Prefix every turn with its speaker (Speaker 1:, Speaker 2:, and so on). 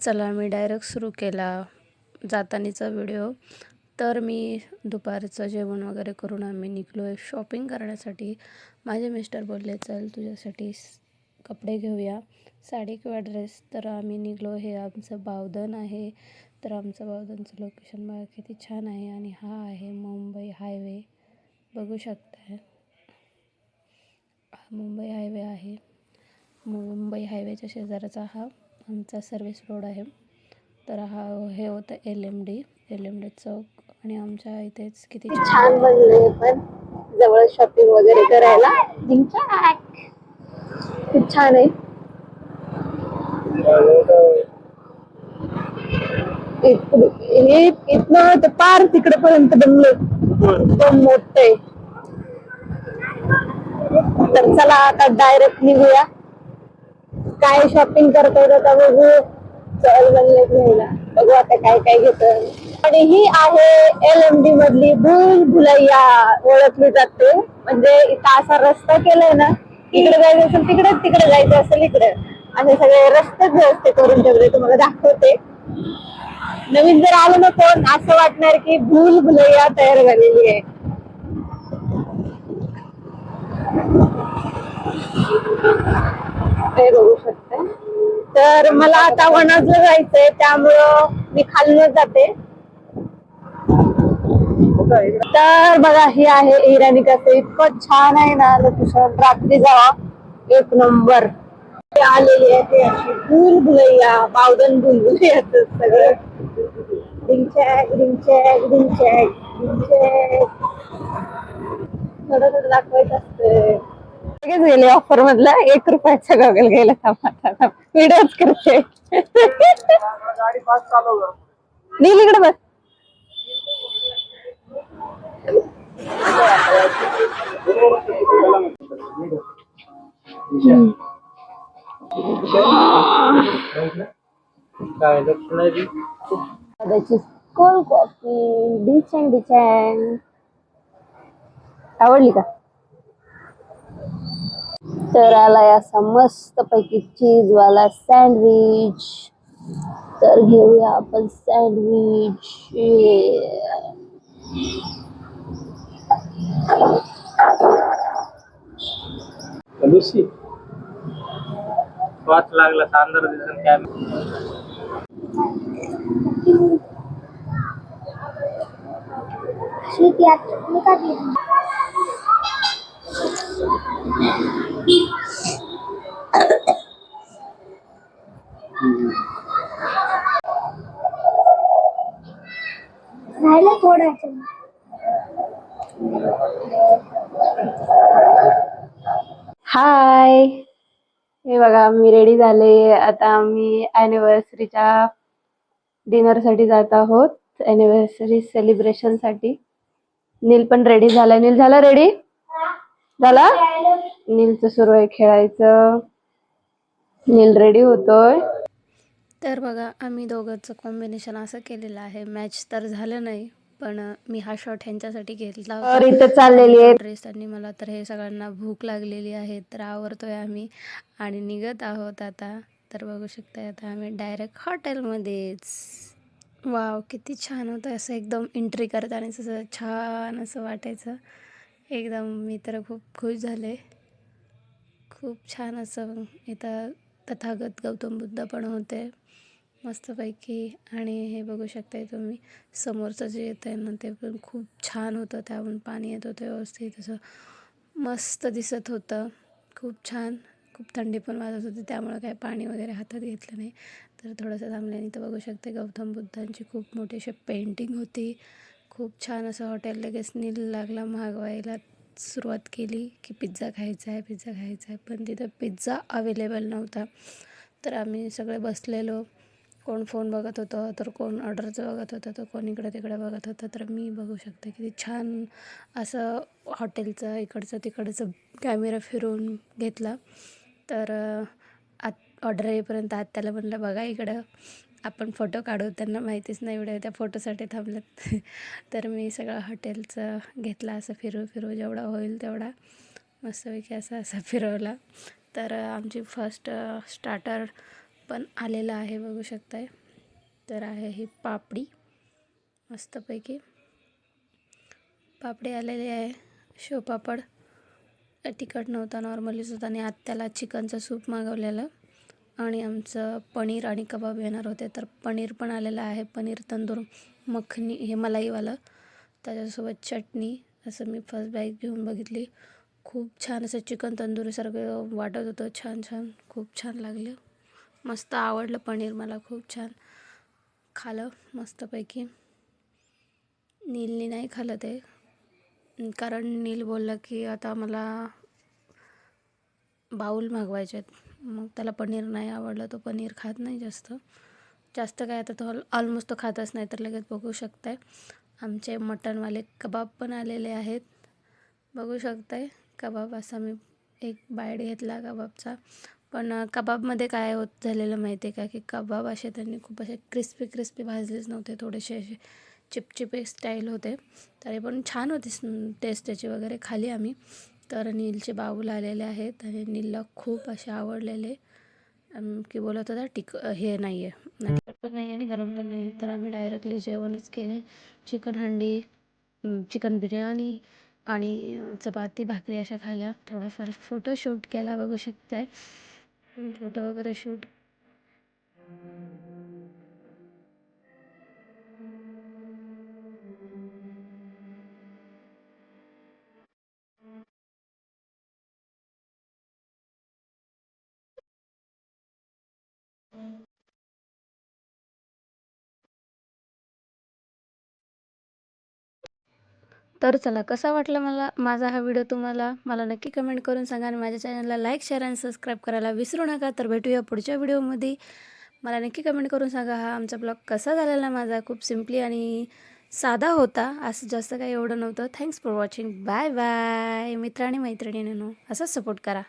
Speaker 1: चला मी डायरेक्ट सुरू केला जातानीचा व्हिडिओ तर मी दुपारचं जेवण वगैरे करून आम्ही निघलो आहे शॉपिंग करण्यासाठी. माझे मिस्टर बोलले चल तुझ्यासाठी कपडे घेऊया. साडी किंवा ड्रेस तर आम्ही निघलो. हे आमचं बावधन आहे. तर आमचं बावधनचं लोकेशन बघा किती छान आहे आणि हा आहे मुंबई हायवे बघू शकताय. हा मुंबई हायवे आहे. मुंबई हायवेच्या शेजारचा हा. आमचा सर्विस रोड आहे. तर हा हे होतं L M D L M D चौक आणि आमच्या इथेच किती छान
Speaker 2: बनले पण. जवळ शॉपिंग वगैरे करायला. खूप छान आहे. हे इथनं ते पार तिकडे पर्यंत बनलं. एकदम मोठं आहे. तर चला आता डायरेक्ट निघूया. काय शॉपिंग करतो आता बघू. चल बनले घ्यायला. बघू आता काय काय घेत आणि ही आहे एल एम डी मधली भूल भुलैया. ओळखली जाते. म्हणजे इथं असा रस्ता केलाय ना इकडे जायचं असेल तिकडे तिकडे जायचं असेल इकडे. असे सगळे रस्तेच व्यवस्थित करून ठेवले तुम्हाला दाखवते. नवीन जर आलं ना कोण असं वाटणार की भूल भुलैया तयार झालेली आहे. ते करू शकते. तर मला आता वनाजला जायचंय त्यामुळं मी खालूनच जाते. तर बघा ही आहे इराणी कसे इतकं छान आहे ना तुषार रात्री जावा एक नंबर. ते आलेली आहे ते अशी भूल भुलैया बावधन भूल भुलैयाच सगळं. डिंचॅक डिंचॅक डिंचॅक डिंचॅक थोडं थोडं दाखवायचं असतं. लगेच गेले ऑफर मधला. एक रुपयाचा गॉगल गेला थांबा व्हिडिओच करते. नील इकडे बस. दादाची कोल्ड कॉफी डिचँग आवडली का? तर आलाय असा मस्त पैकी चीज वाला सँडविच. तर घेऊया आपण सँडविच.
Speaker 3: वाच लागला सांदर दिसून काय?
Speaker 2: राहिलं थोडं हाय. हे बघा मी रेडी झाले. आता आम्ही अॅनिव्हर्सरीच्या डिनरसाठी जात आहोत. अॅनिव्हर्सरी सेलिब्रेशनसाठी नील पण रेडी झालाय. नील झाला रेडी झाला? नीलचं सुरू आहे खेळायचं. नील रेडी होतोय.
Speaker 1: तर बघा आम्ही दोघांचं कॉम्बिनेशन असं केलेलं आहे. मॅच तर झालं नाही पण मी हा शॉट ह्यांच्यासाठी घेतला ड्रेस आणि मला तर हे सगळ्यांना भूक लागलेली आहे. तर आवरतोय आम्ही आणि निघत आहोत आता. तर बघू शकता आता आम्ही डायरेक्ट हॉटेलमध्येच वाव किती छान होतं असं एकदम एंट्री करताना असं छान असं वाटायचं. एकदम मी तर खूप खुश झाले. खूप छान असं इथं तथागत गौतम बुद्ध पण होते. मस्तपैकी. आणि हे बघू शकताय तुम्ही समोरचं जे येत आहे ना ते पण खूप छान होतं. त्याहून पाणी येत होतं व्यवस्थित. असं मस्त दिसत होतं. खूप छान. खूप थंडी पण वाजत होती. त्यामुळं काय पाणी वगैरे हातात घेतलं नाही. तर थोडंसं थांबल्याने तर बघू शकते गौतम बुद्धांची खूप मोठी अशी पेंटिंग होती. खूप छान असं हॉटेल लगेच नील लागला मागवायला सुरुवात केली की पिझ्झा खायचा आहे पिझ्झा खायचा आहे. पण तिथं पिझ्झा अवेलेबल नव्हता. तर आम्ही सगळे बसलेलो. कोण फोन बघत होतं तर कोण ऑर्डरचं बघत होतं तर कोण इकडं तिकडं बघत होतं. तर मी बघू शकते किती छान असं हॉटेलचं इकडचं तिकडचं कॅमेरा फिरून घेतला. तर आत ऑर्डर येईपर्यंत आत त्याला म्हणलं बघा इकडं. आपण फोटो काढू त्यांना माहितीच नाही एवढ्या त्या फोटोसाठी थांबलेत. तर मी सगळं हॉटेलचं घेतला असं फिरू फिरू जेवढा होईल तेवढा मस्तपैकी असं असं फिरवला. तर आमची फर्स्ट स्टार्टर पण आलेलं आहे बघू शकताय. तर आहे ही पापडी. मस्तपैकी पापडी आलेली आहे. शोपापड तिखट नव्हता नॉर्मलीच होता आणि आत्याला चिकनचं सूप मागवलेलं. आणि आमचं पनीर आणि कबाब येणार होते तर पनीर पण आलेलं आहे. पनीर तंदूर मखनी हे मलाईवालं. त्याच्यासोबत चटणी असं मी फर्स्ट बॅग घेऊन बघितली. खूप छान असं चिकन तंदुरीसारखं वाटत होतं. छान छान खूप छान लागलं. मस्त आवडलं पनीर मला खूप छान. खालं मस्तपैकी. नीलनी नाही खालं ते. कारण नील बोलला की आता मला बाऊल मागवायचे आहेत मग त्याला पनीर नाही आवडलं तो पनीर खात नाही जास्त. जास्त काय आता तो ऑलमोस्ट तो खातच नाही तर लगेच बघू शकताय. आमचे मटणवाले कबाब पण आलेले आहेत. बघू शकताय कबाब असा मी एक बाईट घेतला कबाबचा. पण कबाबमध्ये काय होत झालेलं माहिती आहे का? की कबाब असे त्यांनी खूप असे क्रिस्पी क्रिस्पी भाजलेच नव्हते थोडेसे असे चिपचिपे स्टाईल होते. तरी पण छान होती टेस्ट त्याची वगैरे खाली आम्ही. तर नीलचे बाऊल आलेले आहेत आणि नीलला खूप असे आवडलेले. की बोलत होता टिक हे नाही आहे पण नाही आणि गरम पण नाही. तर आम्ही डायरेक्टली जेवणच केले. चिकन हंडी चिकन बिर्याणी आणि चपाती भाकरी अशा खाल्ल्या. थोडाफार फोटोशूट केला बघू शकताय. फोटो वगैरे शूट तर चला कसा वाटला मला माझा हा व्हिडिओ तुम्हाला? मला नक्की कमेंट करून सांगा आणि माझ्या चॅनलला लाईक शेअर आणि सबस्क्राईब करायला विसरू नका. तर भेटूया पुढच्या व्हिडिओमध्ये. मला नक्की कमेंट करून सांगा हा आमचा ब्लॉग कसा झालेला माझा. खूप सिम्पली आणि साधा होता. असं जास्त काही एवढं नव्हतं. Thanks for watching bye bye मित्र आणि मैत्रिणींनो असाच सपोर्ट करा.